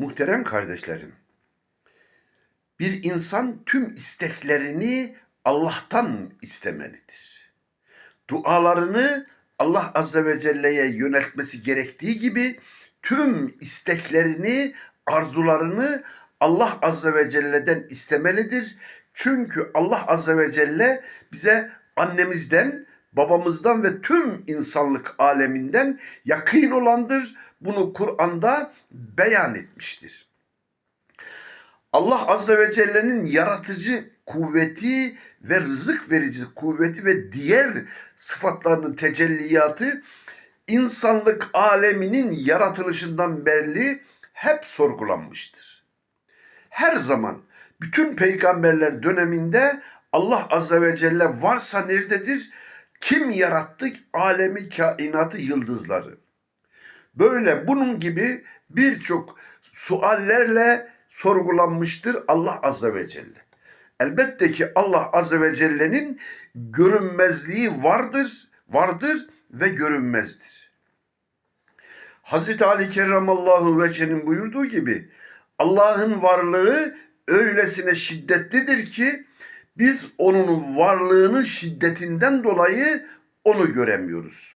Muhterem kardeşlerim, bir insan tüm isteklerini Allah'tan istemelidir. Dualarını Allah Azze ve Celle'ye yöneltmesi gerektiği gibi tüm isteklerini, arzularını Allah Azze ve Celle'den istemelidir. Çünkü Allah Azze ve Celle bize annemizden, babamızdan ve tüm insanlık aleminden yakın olandır. Bunu Kur'an'da beyan etmiştir. Allah Azze ve Celle'nin yaratıcı kuvveti ve rızık verici kuvveti ve diğer sıfatlarının tecelliyatı insanlık aleminin yaratılışından beri hep sorgulanmıştır. Her zaman bütün peygamberler döneminde Allah Azze ve Celle varsa nerededir? Kim yarattı alemi, kainatı, yıldızları? Böyle bunun gibi birçok suallerle sorgulanmıştır Allah Azze ve Celle. Elbette ki Allah Azze ve Celle'nin görünmezliği vardır, vardır ve görünmezdir. Hazreti Ali Kerramallahu Veçe'nin buyurduğu gibi Allah'ın varlığı öylesine şiddetlidir ki biz onun varlığının şiddetinden dolayı onu göremiyoruz.